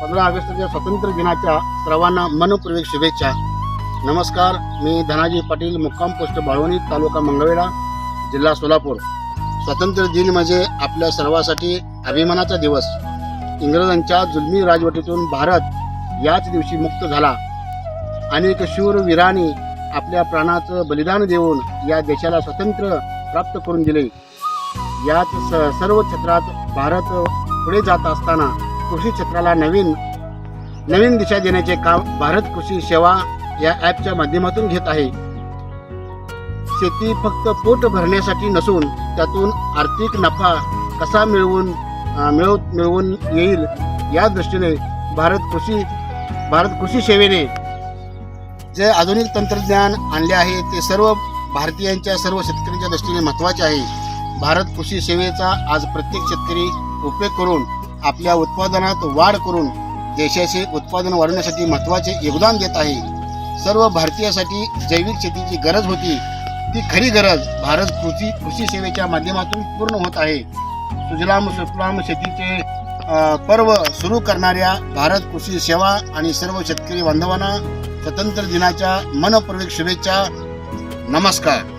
पंधरा ऑगस्टच्या स्वातंत्र्य दिनाच्या सर्वांना मनपूर्वक शुभेच्छा. नमस्कार मी धनाजी पाटील मुक्काम पोस्ट बाळवणी तालुका मंगळवेढा जिल्हा सोलापूर. स्वातंत्र्य दिन म्हणजे आपल्या सर्वांसाठी अभिमानाचा दिवस. इंग्रजांच्या जुलमी राजवटीतून भारत याच दिवशी मुक्त झाला. अनेक शूर वीरांनी आपल्या प्राणाचं बलिदान देऊन या देशाला स्वातंत्र्य प्राप्त करून दिले. याच स सर्व क्षेत्रात भारत पुढे जात असताना कृषी क्षेत्राला नवीन नवीन दिशा देण्याचे काम भारत कृषी सेवा या ॲपच्या माध्यमातून घेत आहे. शेती फक्त पोट भरण्यासाठी नसून त्यातून आर्थिक नफा कसा मिळवून मिळव मिळवून येईल या दृष्टीने भारत कृषी भारत कृषी सेवेने जे आधुनिक तंत्रज्ञान आणले आहे ते सर्व भारतीयांच्या सर्व शेतकऱ्यांच्या दृष्टीने महत्त्वाचे आहे. भारत कृषी सेवेचा आज प्रत्येक शेतकरी उपयोग करून आपल्या उत्पादनात वाढ करून देशाचे उत्पादन वाढवण्यासाठी महत्त्वाचे योगदान देत आहे. सर्व भारतीयासाठी जैविक शेतीची गरज होती. ती खरी गरज भारत कृषी कृषी सेवेच्या माध्यमातून पूर्ण होत आहे. सुजलाम सुफलाम शेतीचे पर्व सुरू करणाऱ्या भारत कृषी सेवा आणि सर्व शेतकरी बांधवांना स्वतंत्र दिनाच्या मनपूर्वक शुभेच्छा. नमस्कार.